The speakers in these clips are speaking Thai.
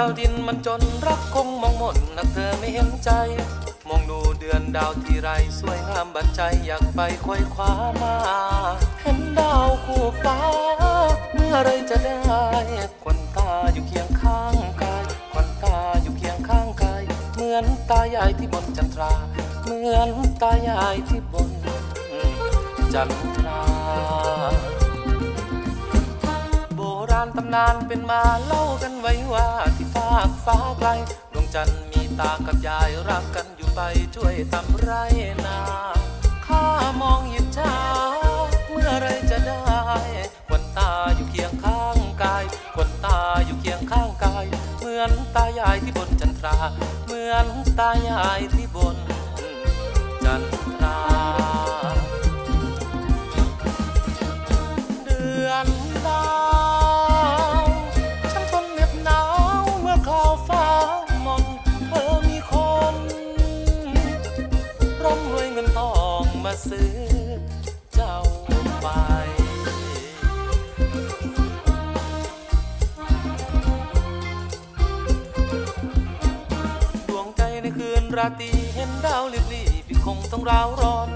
ชาวดินมันจนรักคงมองหมนนักเธอไม่เห็นใจ มองดูเดือนดาวที่ไรสวยงามบันใจอยากไปควยคว้ามา เห็นดาวคู่ฟ้า เมื่อไรจะได้ควันตาอยู่เคียงข้างกายควันตาอยู่เคียงข้างกายเหมือนตายายที่บนจันทรา เหมือนตายายที่บนจันทรา โบราณตำนานเป็นมาเล่ากันไว้ว่าที่ฟากฟ้าไกลดวงจันทร์มีตากับยายรักกันอยู่ไปช่วยทำไรนาข้ามองหยิบช้าเมื่อไรจะได้ควันตาอยู่เคียงข้างกายควันตาอยู่เคียงข้างกาย เหมือนตายายที่บนจันทรา เหมือนตายายที่บน มาซื้อเจ้าไปดวงใจในคืนราตรีเห็นดาวลิบลีพี่คงต้องร้าวร้อน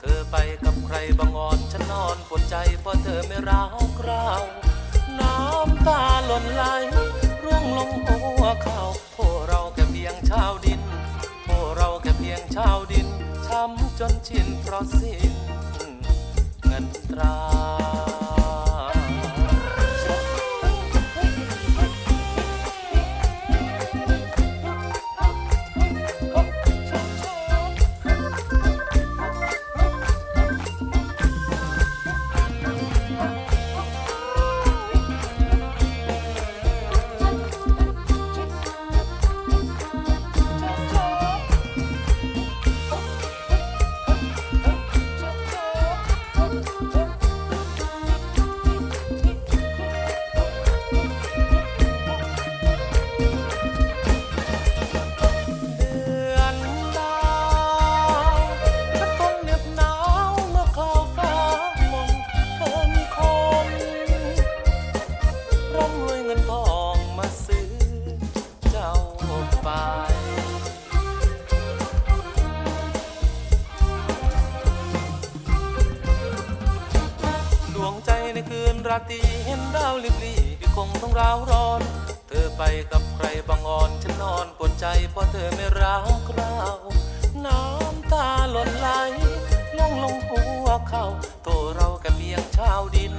เธอไปกับใครบางอ่อนฉันนอนปวดใจเพราะเธอไม่รักราวน้ำตาหล่นไหลร่วงลงหัวเขาโอ้เราแค่เพียงชาวดินโอ้เราแค่เพียงชาวดินำจนชินเพราะสิ้นเงินตรา ราตรีเห็นดาวลิบลีพี่คงต้องร้าวร้อน เธอไปกับใครบางอ่อนฉันนอนปวดใจเพราะเธอไม่รักเราน้ำตาหล่นไหลลงลงหัวเขาโทเราแค่เพียงชาวดิน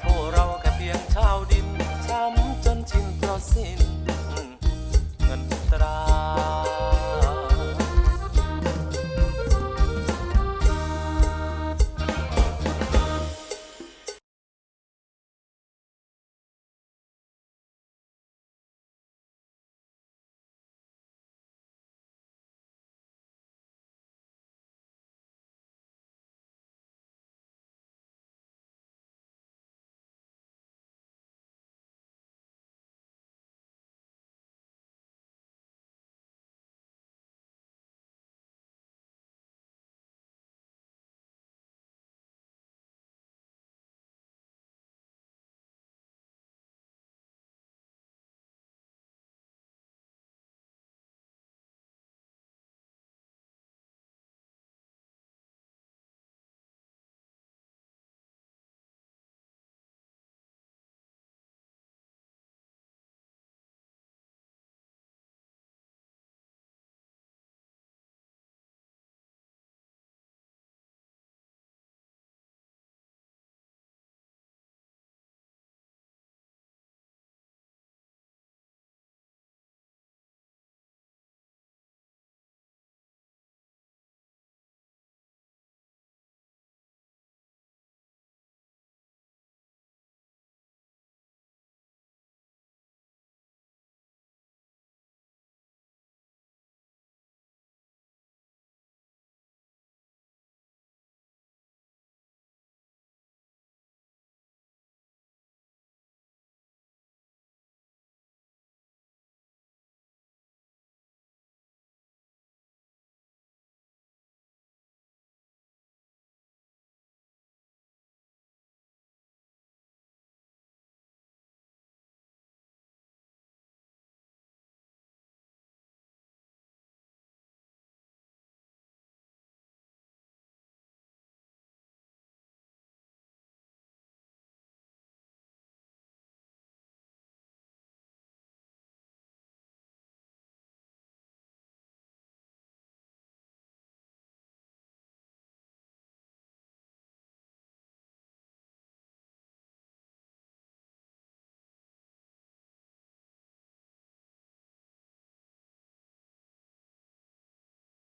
โทเราแค่เพียงชาวดินช้ำจนชินเพราะสิ้น